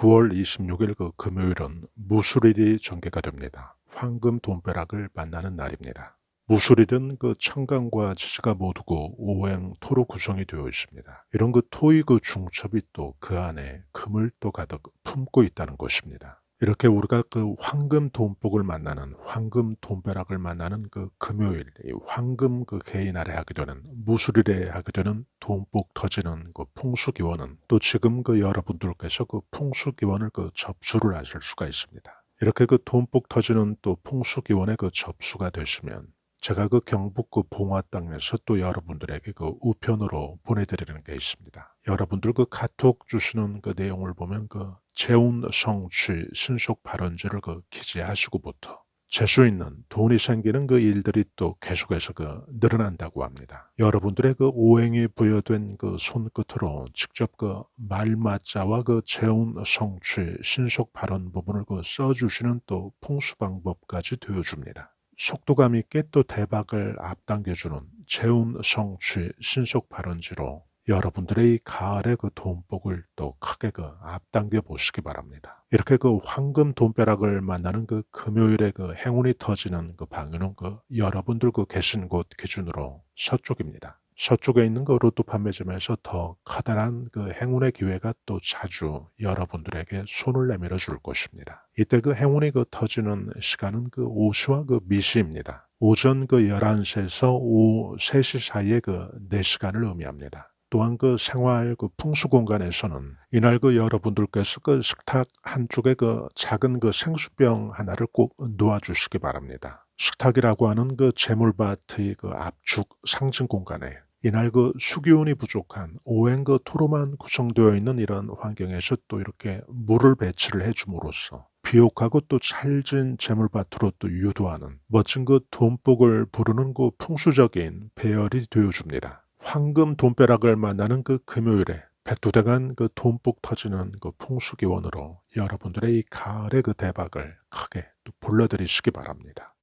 9월 26일 그 금요일은 무술일이 전개가 됩니다. 황금 돈벼락을 만나는 날입니다. 무술일은 그 청강과 지지가 모두 그 오행 토로 구성이 되어 있습니다. 이런 그 토의 그 중첩이 또 그 안에 금을 또 가득 품고 있다는 것입니다. 이렇게 우리가 그 황금 돈복을 만나는 황금 돈벼락을 만나는 그 금요일 이 황금 그 개인 아래 하게 되는 무술일에 하게 되는 돈복 터지는 그 풍수기원은 또 지금 그 여러분들께서 그 풍수기원을 그 접수를 하실 수가 있습니다. 이렇게 그 돈복 터지는 또 풍수기원에 그 접수가 되시면 제가 그 경북 그 봉화 땅에서 또 여러분들에게 그 우편으로 보내드리는 게 있습니다. 여러분들 그 카톡 주시는 그 내용을 보면 그 재운 성취 신속 발언지를 그 기재하시고부터 재수 있는 돈이 생기는 그 일들이 또 계속해서 그 늘어난다고 합니다. 여러분들의 그 오행이 부여된 그 손끝으로 직접 그 말맞자와 그 재운 성취 신속 발언 부분을 그 써주시는 또 풍수 방법까지 되어줍니다. 속도감 있게 또 대박을 앞당겨주는 재운 성취 신속 발언지로 여러분들의 이 가을의 그 돈복을 또 크게 그 앞당겨 보시기 바랍니다. 이렇게 그 황금 돈벼락을 만나는 그 금요일에 그 행운이 터지는 그 방향은 그 여러분들 그 계신 곳 기준으로 서쪽입니다. 서쪽에 있는 그 로또 판매점에서 더 커다란 그 행운의 기회가 또 자주 여러분들에게 손을 내밀어 줄 것입니다. 이때 그 행운이 그 터지는 시간은 그 오시와 그 미시입니다. 오전 그 11시에서 오후 3시 사이에 그 4시간을 의미합니다. 또한 그 생활 그 풍수 공간에서는 이날 그 여러분들께서 그 식탁 한쪽에 그 작은 그 생수병 하나를 꼭 놓아 주시기 바랍니다. 식탁이라고 하는 그 재물밭의 그 압축 상징 공간에 이날 그 수기운이 부족한 오행 그 토로만 구성되어 있는 이런 환경에서 또 이렇게 물을 배치를 해줌으로써 비옥하고 또 찰진 재물밭으로 또 유도하는 멋진 그 돈복을 부르는 그 풍수적인 배열이 되어줍니다. 황금 돈벼락을 만나는 그 금요일에 백두대간 그 돈복 터지는 그 풍수기원으로 여러분들의 이 가을의 그 대박을 크게 또 불러드리시기 바랍니다.